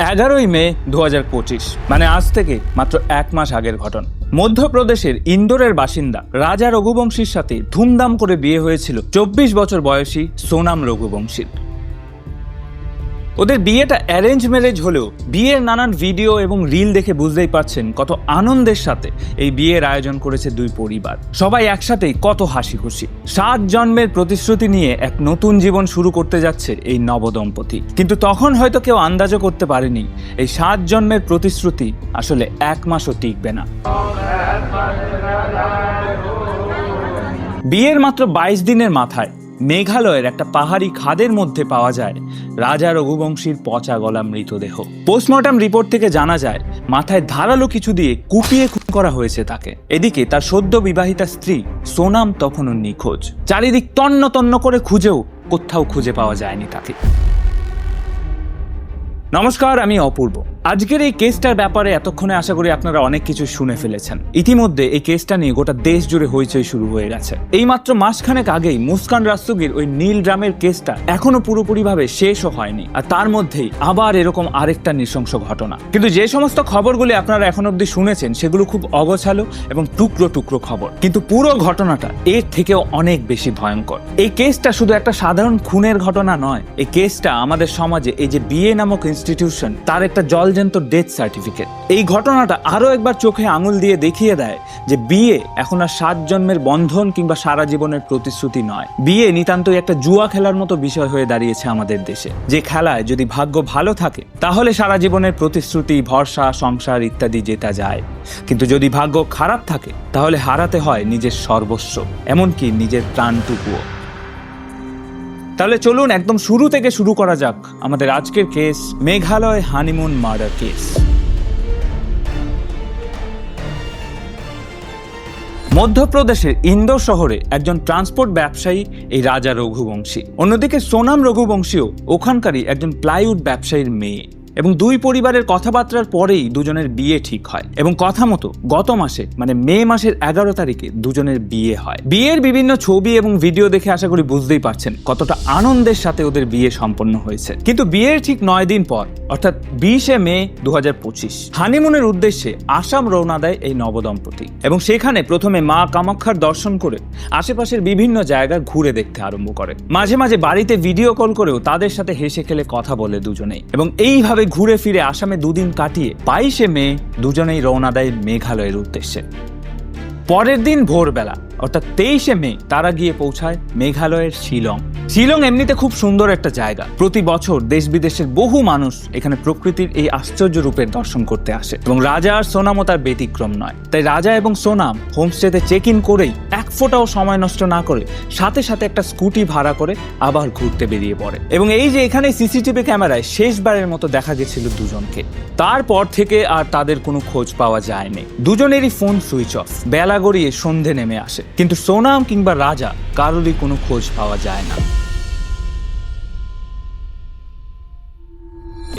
এগারোই মে দু হাজার পঁচিশ মানে আজ থেকে মাত্র এক মাস আগের ঘটনা। মধ্যপ্রদেশের ইন্দোরের বাসিন্দা রাজা রঘুবংশীর সাথে ধুমধাম করে বিয়ে হয়েছিল চব্বিশ বছর বয়সী সোনাম রঘুবংশীর। ওদের বিয়েটা অ্যারেঞ্জ ম্যারেজ হলেও বিয়ের নানান ভিডিও এবং রিল দেখে বুঝতেই পারছেন কত আনন্দের সাথে এই বিয়ের আয়োজন করেছে দুই পরিবার। সবাই একসাথেই কত হাসি খুশি। সাত জন্মের প্রতিশ্রুতি নিয়ে এক নতুন জীবন শুরু করতে যাচ্ছে এই নবদম্পতি। কিন্তু তখন হয়তো কেউ আন্দাজও করতে পারেনি, এই সাত জন্মের প্রতিশ্রুতি আসলে এক মাসও টিকবে না। বিয়ের মাত্র বাইশ দিনের মাথায় মেঘালয়ের একটা পাহাড়ি খাদের মধ্যে পাওয়া যায় রাজা রঘুবংশীর পচা গলা মৃতদেহ। পোস্টমর্টম রিপোর্ট থেকে জানা যায়, মাথায় ধারালো কিছু দিয়ে কুপিয়ে খুন করা হয়েছে তাকে। এদিকে তার সদ্য বিবাহিতা স্ত্রী সোনাম তখনও নিখোঁজ। চারিদিক তন্ন তন্ন করে খুঁজেও কোথাও খুঁজে পাওয়া যায়নি তাকে। নমস্কার, আমি অপূর্ব। আজকের এই কেসটার ব্যাপারে এতক্ষণে আশা করি আপনারা অনেক কিছু শুনে ফেলেছেন। ইতিমধ্যে এই কেসটা নিয়ে গোটা দেশ জুড়ে হইচই শুরু হয়ে গেছে। এই মাত্র মাসখানেক আগেই মুস্কান রাস্তগির ওই নীল ড্রামের কেসটা এখনও পুরোপুরিভাবে শেষও হয়নি, আর তার মধ্যেই আবার এরকম আরেকটা নৃশংস ঘটনা। কিন্তু যে সমস্ত খবরগুলি আপনারা এখন অব্দি শুনেছেন, সেগুলো খুব অগোছালো এবং টুকরো টুকরো খবর। কিন্তু পুরো ঘটনাটা এর থেকেও অনেক বেশি ভয়ঙ্কর। এই কেসটা শুধু একটা সাধারণ খুনের ঘটনা নয়, এই কেসটা আমাদের সমাজে এই যে বিয়ে নামক ইনস্টিটিউশন, তার একটা জলজন্ত ডেথ সার্টিফিকেট। এই ঘটনাটা আরও একবার চোখে আঙুল দিয়ে দেখিয়ে দেয় যে বিয়ে এখন আর সাত জন্মের বন্ধন কিংবা সারা জীবনের প্রতিশ্রুতি নয়। বিয়ে নিতান্তই একটা জুয়া খেলার মতো বিষয় হয়ে দাঁড়িয়েছে আমাদের দেশে, যে খেলায় যদি ভাগ্য ভালো থাকে, তাহলে সারা জীবনের প্রতিশ্রুতি, ভরসা, সংসার ইত্যাদি জেতা যায়। কিন্তু যদি ভাগ্য খারাপ থাকে, তাহলে হারাতে হয় নিজের সর্বস্ব, এমনকি নিজের প্রাণটুকুও। তাহলে চলুন একদম শুরু থেকে শুরু করা যাক আমাদের আজকের case, Meghalaya honeymoon murder case. মধ্যপ্রদেশের ইন্দোর শহরে একজন ট্রান্সপোর্ট ব্যবসায়ী, এই রাজা রঘুবংশী। অন্যদিকে সোনাম রঘুবংশীও ওখানকারই একজন প্লাইউড ব্যবসায়ীর মেয়ে। এবং দুই পরিবারের কথাবার্তার পরেই দুজনের বিয়ে ঠিক হয় এবং কথা মতো গত মাসে মানে মে মাসের এগারো তারিখে দুজনের বিয়ে হয়। বিয়ের বিভিন্ন ছবি এবং ভিডিও দেখে আশা করি বুঝতেই পারছেন কতটা আনন্দের সাথে ওদের বিয়ে সম্পন্ন হয়েছে। কিন্তু বিয়ের ঠিক নয় দিন পর, অর্থাৎ বিশে মে দু হাজার পঁচিশ, হানিমুনের উদ্দেশ্যে আসাম রওনা দেয় এই নবদম্পতি এবং সেখানে প্রথমে মা কামাক্ষার দর্শন করে আশেপাশের বিভিন্ন জায়গা ঘুরে দেখতে আরম্ভ করে। মাঝে মাঝে বাড়িতে ভিডিও কল করেও তাদের সাথে হেসে খেলে কথা বলে দুজনেই এবং এইভাবে ঘুরে ফিরে আসামে দুদিন কাটিয়ে বাইশে মে দুজনেই রওনা দেয় মেঘালয়ের উদ্দেশ্যে। পরের দিন ভোরবেলা অর্থাৎ তেইশে মে, তারা গিয়ে পৌঁছায় মেঘালয়ের শিলং। শিলং এমনিতে খুব সুন্দর একটা জায়গা। প্রতি বছর দেশ বিদেশের বহু মানুষ এখানে প্রকৃতির এই আশ্চর্য রূপের দর্শন করতে আসে এবং রাজা আর সোনামও তার ব্যতিক্রম নয়। তাই রাজা এবং সোনাম হোমস্টেতে চেক ইন করেই এক ফোঁটাও সময় নষ্ট না করে সাথে সাথে একটা স্কুটি ভাড়া করে আবার ঘুরতে বেরিয়ে পড়ে। এবং এই যে এখানে সিসিটিভি ক্যামেরায় শেষবারের মতো দেখা গেছিল দুজনকে। তারপর থেকে আর তাদের কোনো খোঁজ পাওয়া যায়নি। দুজনেরই ফোন সুইচ অফ বেলা গড়িয়ে সন্ধে নেমে আসে। কিন্তু সোনাম কিংবা রাজা কারোরই কোনো খোঁজ পাওয়া যায় না।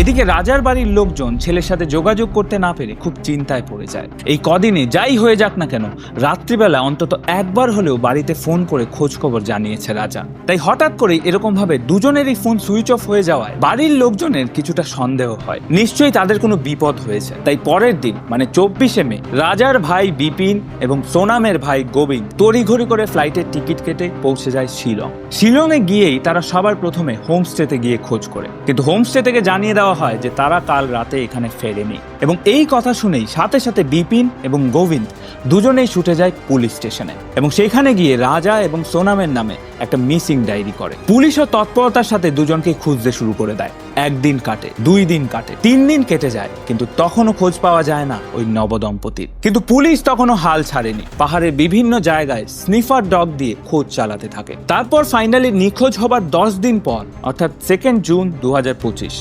এদিকে রাজার বাড়ির লোকজন ছেলের সাথে যোগাযোগ করতে না পেরে খুব চিন্তায় পড়ে যায়। এই কদিনে যাই হয়ে যাক না কেন, রাত্রিবেলা অন্তত একবার হলেও বাড়িতে ফোন করে খোঁজ খবর জানিয়েছে রাজা। তাই হঠাৎ করেই এরকম ভাবে দুজনেরই ফোন সুইচ অফ হয়ে যাওয়ায় বাড়ির লোকজনের কিছুটা সন্দেহ হয়। নিশ্চয়ই তাদের কোনো বিপদ হয়েছে। তাই পরের দিন মানে চব্বিশে মে, রাজার ভাই বিপিন এবং সোনামের ভাই গোবিন্দ তড়িঘড়ি করে ফ্লাইটের টিকিট কেটে পৌঁছে যায় শিলং। শিলংয়ে গিয়েই তারা সবার প্রথমে হোমস্টেতে গিয়ে খোঁজ করে। কিন্তু হোমস্টে থেকে জানিয়ে দেওয়া হয় যে তারা কাল রাতে এখানে ফেরেনি। এবং এই কথা শুনেই সাথে সাথে বিপিন এবং গোবিন্দ দুজনেই ছুটে যায় পুলিশ স্টেশনে। এবং সেখানে গিয়ে রাজা এবং সোনামের নামে একটা মিসিং ডায়েরি করে। পুলিশও তৎপরতার সাথে দুজনকে খুঁজতে শুরু করে দেয়। একদিন কাটে, দুই দিন কাটে, তিন দিন কেটে যায়, কিন্তু তখনও খোঁজ পাওয়া যায় না ওই নবদম্পতির। কিন্তু পুলিশ তখনও হাল ছাড়েনি। পাহাড়ের বিভিন্ন জায়গায় স্নিফার ডগ দিয়ে খোঁজ চালাতে থাকে। তারপর ফাইনালি নিখোঁজ হবার দশ দিন পর, অর্থাৎ সেকেন্ড জুন দু হাজার পঁচিশ,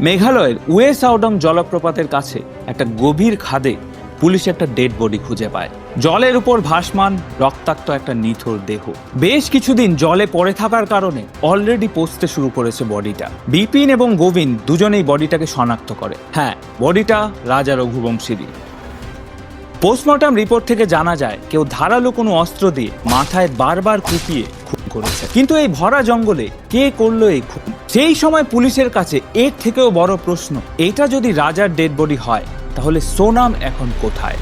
মেঘালয়ের ওয়েস আউডং জলপ্রপাতের কাছে একটা গভীর খাদে পুলিশ একটা ডেড বডি খুঁজে পায়। জলের উপর ভাসমান রক্তাক্ত একটা নিথর দেহ। বেশ কিছুদিন জলে পড়ে থাকার কারণে অলরেডি পচতে শুরু করেছে বডিটা। বিপিন এবং গোবিন্দ দুজনেই বডিটাকে শনাক্ত করে। হ্যাঁ বডিটা রাজা রঘুবংশীরই। পোস্টমর্টম রিপোর্ট থেকে জানা যায়, কেউ ধারালো কোনো অস্ত্র দিয়ে মাথায় বারবার কুপিয়ে খুন করেছে। কিন্তু এই ভরা জঙ্গলে কে করল এই খুন? সেই সময় পুলিশের কাছে এর থেকেও বড় প্রশ্ন, এটা যদি রাজার ডেড বডি হয় তাহলে সোনাম এখন কোথায়?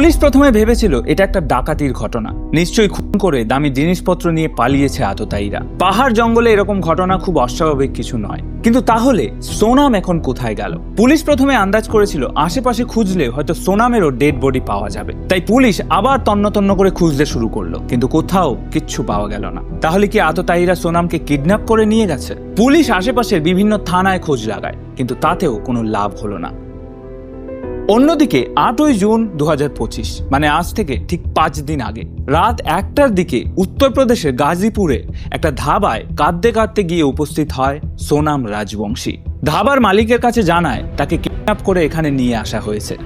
পুলিশ প্রথমে ভেবেছিল এটা একটা ডাকাতির ঘটনা। নিশ্চয়ই খুন করে দামি জিনিসপত্র নিয়ে পালিয়েছে আততায়ীরা। পাহাড় জঙ্গলে এরকম ঘটনা খুব অস্বাভাবিক কিছু নয়। কিন্তু তাহলে সোনাম এখন কোথায় গেল? পুলিশ প্রথমে আন্দাজ করেছিল আশেপাশে খুঁজলে হয়তো সোনামেরও ডেড বডি পাওয়া যাবে। তাই পুলিশ আবার তন্ন তন্ন করে খুঁজতে শুরু করল। কিন্তু কোথাও কিচ্ছু পাওয়া গেল না। তাহলে কি আততায়ীরা সোনামকে কিডন্যাপ করে নিয়ে গেছে? পুলিশ আশেপাশের বিভিন্ন থানায় খোঁজ লাগায়। কিন্তু তাতেও কোনো লাভ হলো না। অন্যদিকে আটই জুন দু হাজার পঁচিশ মানে আজ থেকে ঠিক পাঁচ দিন আগে, রাত একটার দিকে উত্তরপ্রদেশের গাজীপুরে একটা ধাবায় কাঁদতে কাঁদতে গিয়ে উপস্থিত হয় সোনাম রাজবংশী। ধাবার মালিকের কাছে জানায়, তাকে কিডন্যাপ করে এখানে নিয়ে আসা হয়েছে।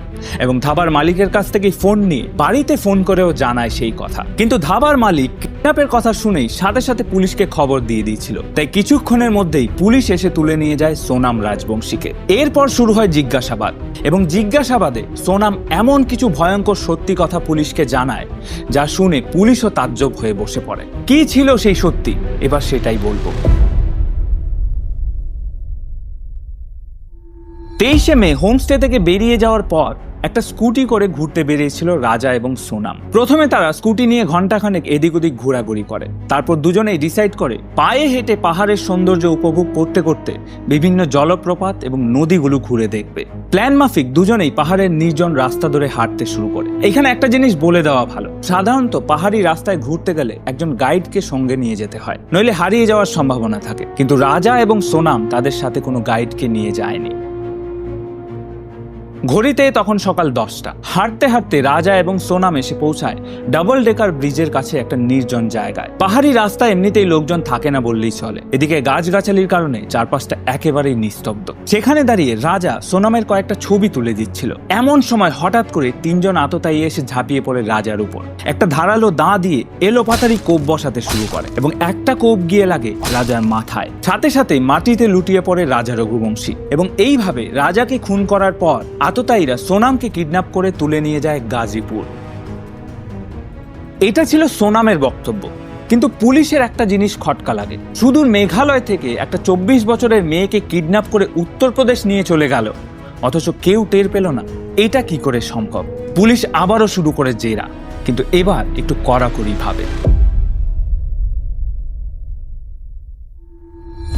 এবং ধাবার মালিকের কাছ থেকে ফোন নিয়ে বাড়িতে ফোন করেও জানায় সেই কথা। কিন্তু ধাবার মালিক কিডন্যাপের কথা শুনেই সাথে সাথে পুলিশকে খবর দিয়ে দিয়েছিল। তাই কিছুক্ষণের মধ্যেই পুলিশ এসে তুলে নিয়ে যায় সোনাম রাজবংশীকে। এরপর শুরু হয় জিজ্ঞাসাবাদ। এবং জিজ্ঞাসাবাদে সোনাম এমন কিছু ভয়ঙ্কর সত্যি কথা পুলিশকে জানায়, যা শুনে পুলিশও তাজ্জব হয়ে বসে পড়ে। কি ছিল সেই সত্যি? এবার সেটাই বলব। তেইশে মে, হোমস্টে থেকে বেরিয়ে যাওয়ার পর একটা স্কুটি করে ঘুরতে বেরিয়েছিল রাজা এবং সোনাম। প্রথমে তারা স্কুটি নিয়ে ঘন্টাখানেক এদিক ওদিক ঘোরাঘুরি করে। তারপর দুজনেই ডিসাইড করে পায়ে হেঁটে পাহাড়ের সৌন্দর্য উপভোগ করতে করতে বিভিন্ন জলপ্রপাত এবং নদীগুলো ঘুরে দেখবে। প্ল্যান মাফিক দুজনেই পাহাড়ের নির্জন রাস্তা ধরে হাঁটতে শুরু করে। এখানে একটা জিনিস বলে দেওয়া ভালো। সাধারণত পাহাড়ি রাস্তায় ঘুরতে গেলে একজন গাইডকে সঙ্গে নিয়ে যেতে হয়, নইলে হারিয়ে যাওয়ার সম্ভাবনা থাকে। কিন্তু রাজা এবং সোনাম তাদের সাথে কোনো গাইডকে নিয়ে যায়নি। ঘড়িতে তখন সকাল দশটা। হাঁটতে হাঁটতে রাজা এবং সোনাম এসে পৌঁছায়। ডাবল ডেকার ব্রিজের কাছে একটা নির্জন জায়গায়। পাহাড়ি রাস্তা এমনিতেই লোকজন থাকে না বললেই চলে। এদিকে গাছগাছালির কারণে চারপাশটা একেবারেই নিস্তব্ধ। সেখানে দাঁড়িয়ে রাজা সোনামের কয়েকটা ছবি তুলে দিচ্ছিল। এমন সময় হঠাৎ করে তিনজন আততায়ী এসে ঝাঁপিয়ে পড়ে রাজার উপর। একটা ধারালো দাঁ দিয়ে এলো পাতারি কোপ বসাতে শুরু করে এবং একটা কোপ গিয়ে লাগে রাজার মাথায়। সাথে সাথে মাটিতে লুটিয়ে পড়ে রাজা রঘুবংশী এবং এইভাবে রাজাকে খুন করার পর আততায়ীরা সোনামকে কিডন্যাপ করে তুলে নিয়ে যায় গাজীপুর। এটা ছিল সোনামের বক্তব্য। কিন্তু পুলিশের একটা জিনিস খটকা লাগে। সুদূর মেঘালয় থেকে একটা চব্বিশ বছরের মেয়েকে কিডন্যাপ করে উত্তরপ্রদেশ নিয়ে চলে গেল। অথচ কেউ টের পেল না, এটা কি করে সম্ভব? পুলিশ আবারও শুরু করে জেরা। কিন্তু এবার একটু কড়াকড়ি ভাবে।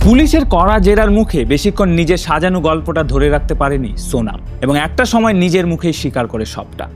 পুলিশের কড়া জেরার মুখে বেশিক্ষণ নিজের সাজানো গল্পটা ধরে রাখতে পারেনি সোনাম, এবং একটা সময় নিজের মুখেই স্বীকার করে সবটা।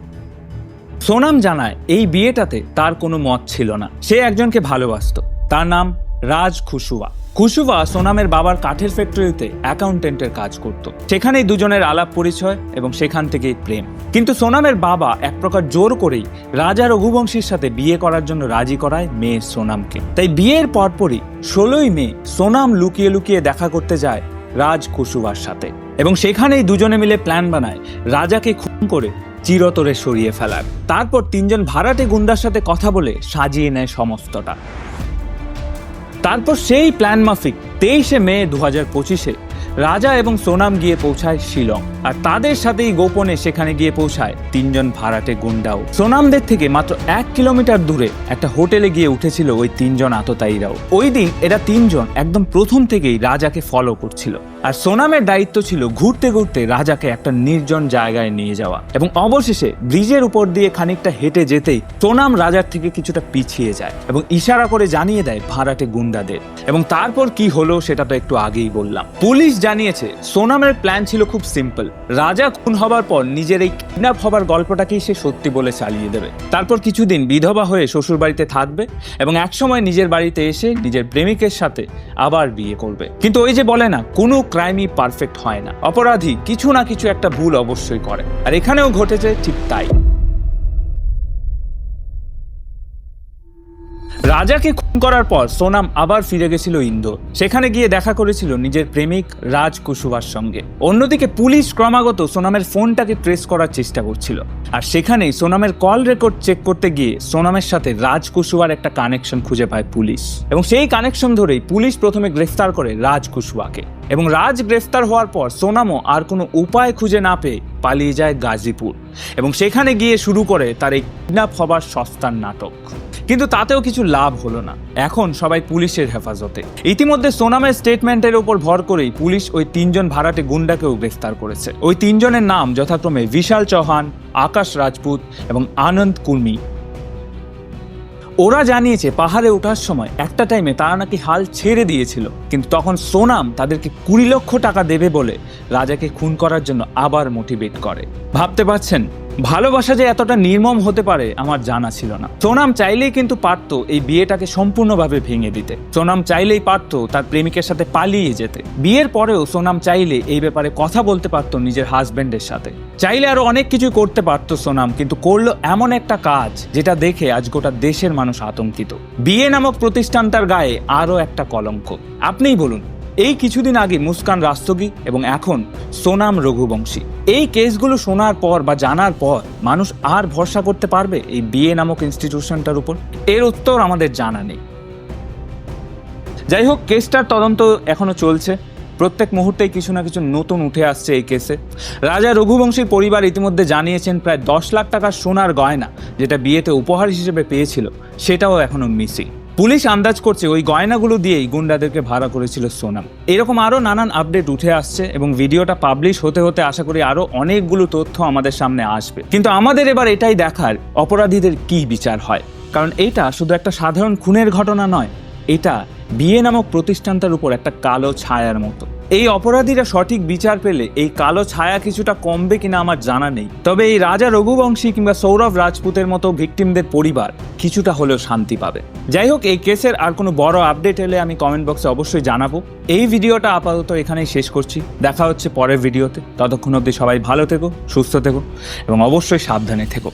সোনাম জানায়, এই বিয়েটাতে তার কোনো মত ছিল না। সে একজনকে ভালোবাসত। তার নাম রাজ খুশুয়া। খুশুয়া সোনামের বাবার কাঠের ফ্যাক্টরিতে অ্যাকাউন্টেন্টের কাজ করত। সেখানেই দুজনের আলাপ পরিচয় এবং সেখান থেকেই প্রেম। কিন্তু সোনামের বাবা এক প্রকার জোর করেই রাজা রঘুবংশীর সাথে বিয়ে করার জন্য রাজি করায় মেয়ে সোনামকে। তাই বিয়ের পরপরই ষোলোই মে সোনাম লুকিয়ে লুকিয়ে দেখা করতে যায় রাজ কুসুবার সাথে। এবং সেখানেই দুজনে মিলে প্ল্যান বানায় রাজাকে খুন করে চিরতরে সরিয়ে ফেলার। তারপর তিনজন ভাড়াটে গুন্ডার সাথে কথা বলে সাজিয়ে নেয় সমস্তটা। তারপর সেই প্ল্যান মাফিক তেইশে মে দু হাজার পঁচিশে রাজা এবং সোনাম গিয়ে পৌঁছায় শিলং। আর তাদের সাথেই গোপনে সেখানে গিয়ে পৌঁছায় তিনজন ভাড়াটে গুন্ডাও। সোনামদের থেকে মাত্র এক কিলোমিটার দূরে একটা হোটেলে গিয়ে উঠেছিল ওই তিনজন আততায়ীরাও। ওই দিন এরা তিনজন একদম প্রথম থেকেই রাজাকে ফলো করছিল। আর সোনামের দায়িত্ব ছিল ঘুরতে ঘুরতে রাজাকে একটা নির্জন জায়গায় নিয়ে যাওয়া। এবং অবশেষে ব্রিজের উপর দিয়ে খানিকটা হেঁটে যেতেই সোনাম রাজার থেকে কিছুটা পিছিয়ে যায় এবং ইশারা করে জানিয়ে দেয় ভাড়াটে গুন্ডাদের। এবং তারপর কি হলো সেটা তো একটু আগেই বললাম। পুলিশ জানিয়েছে, সোনামের প্ল্যান ছিল খুব সিম্পল। রাজা খুন হবার পর নিজের এই কিডন্যাপ হবার গল্পটাকেই সে সত্যি বলে চালিয়ে দেবে। তারপর কিছুদিন বিধবা হয়ে শ্বশুর বাড়িতে থাকবে এবং একসময় নিজের বাড়িতে এসে নিজের প্রেমিকের সাথে আবার বিয়ে করবে। কিন্তু ওই যে বলে না, কোনো ক্রাইমই পারফেক্ট হয় না। অপরাধী কিছু না কিছু একটা ভুল অবশ্যই করে। আর এখানেও ঘটেছে ঠিক তাই। রাজাকে খুন করার পর সোনাম আবার ফিরে গেছিল ইন্দোর। সেখানে গিয়ে দেখা করেছিল নিজের প্রেমিক রাজ কুশুবার সঙ্গে। অন্যদিকে পুলিশ ক্রমাগত সোনামের ফোনটাকে ট্রেস করার চেষ্টা করছিল। আর সেখানেই সোনামের কল রেকর্ড চেক করতে গিয়ে সোনামের সাথে রাজ কুশুয়ার একটা কানেকশন খুঁজে পায় পুলিশ। এবং সেই কানেকশন ধরেই পুলিশ প্রথমে গ্রেফতার করে রাজ কুশুয়াকে এবং রাজ গ্রেফতার হওয়ার পর সোনামও আর কোনো উপায় খুঁজে না পেয়ে পালিয়ে যায় গাজীপুর এবং সেখানে গিয়ে শুরু করে তার এই কিডন্যাপ হবার সস্তার নাটক। কিন্তু তাতেও কিছু লাভ হলো না। এখন সবাই পুলিশের হেফাজতে। ইতিমধ্যে সোনামের স্টেটমেন্টের উপর ভর করেই পুলিশ ওই তিনজন ভাড়াটে গুন্ডাকেও গ্রেফতার করেছে। ওই তিনজনের নাম যথাক্রমে বিশাল চৌহান, আকাশ রাজপুত এবং আনন্দ কুর্মি ওরা জানিয়েছে পাহাড়ে ওঠার সময় একটা টাইমে তারা নাকি হাল ছেড়ে দিয়েছিল। কিন্তু তখন সোনাম তাদেরকে কুড়ি লক্ষ টাকা দেবে বলে রাজাকে খুন করার জন্য আবার মোটিভেট করে। ভাবতে পারছেন? ভালোবাসা যে এতটা নির্মম হতে পারে আমার জানা ছিল না। সোনাম চাইলেই কিন্তু পারতো এই বিয়েটাকে সম্পূর্ণভাবে ভেঙে দিতে। সোনাম চাইলেই পারতো তার প্রেমিকের সাথে পালিয়ে যেতে। বিয়ের পরেও সোনাম চাইলে এই ব্যাপারে কথা বলতে পারতো নিজের হাজবেন্ডের সাথে। চাইলে আরও অনেক কিছু করতে পারতো সোনাম, কিন্তু করল এমন একটা কাজ যেটা দেখে আজ গোটা দেশের মানুষ আতঙ্কিত। বিয়ে নামক প্রতিষ্ঠান তার গায়ে আরও একটা কলঙ্ক। আপনিই বলুন এই কিছুদিন আগে মুস্কান রাস্তগী এবং এখন সোনাম রঘুবংশী। এই কেসগুলো শোনার পর বা জানার পর মানুষ আর ভরসা করতে পারবে এই বিয়ে নামক ইনস্টিটিউশনটার উপর? এর উত্তর আমাদের জানা নেই। যাই হোক কেসটার তদন্ত এখনও চলছে। প্রত্যেক মুহূর্তেই কিছু না কিছু নতুন উঠে আসছে এই কেসে। রাজা রঘুবংশীর পরিবার ইতিমধ্যে জানিয়েছেন প্রায় দশ লাখ টাকার সোনার গয়না, যেটা বিয়েতে উপহার হিসেবে পেয়েছিল, সেটাও এখনও মিসিং। পুলিশ আন্দাজ করছে ওই গয়নাগুলো দিয়েই গুন্ডাদেরকে ভাড়া করেছিল সোনাম। এরকম আরও নানান আপডেট উঠে আসছে এবং ভিডিওটা পাবলিশ হতে হতে আশা করি আরও অনেকগুলো তথ্য আমাদের সামনে আসবে। কিন্তু আমাদের এবার এটাই দেখার অপরাধীদের কি বিচার হয়? কারণ এটা শুধু একটা সাধারণ খুনের ঘটনা নয়, এটা বিয়ে নামক প্রতিষ্ঠানটার উপর একটা কালো ছায়ার মতো। এই অপরাধীরা সঠিক বিচার পেলে এই কালো ছায়া কিছুটা কমবে কিনা আমার জানা নেই। তবে এই রাজা রঘুবংশী কিংবা সৌরভ রাজপুতের মতো ভিকটিমদের পরিবার কিছুটা হলেও শান্তি পাবে। যাই হোক, এই কেসের আর কোনো বড় আপডেট এলে আমি কমেন্ট বক্সে অবশ্যই জানাব। এই ভিডিওটা আপাতত এখানেই শেষ করছি। দেখা হচ্ছে পরের ভিডিওতে। ততক্ষণ অবধি সবাই ভালো থেকো, সুস্থ থেকো এবং অবশ্যই সাবধানে থেকো।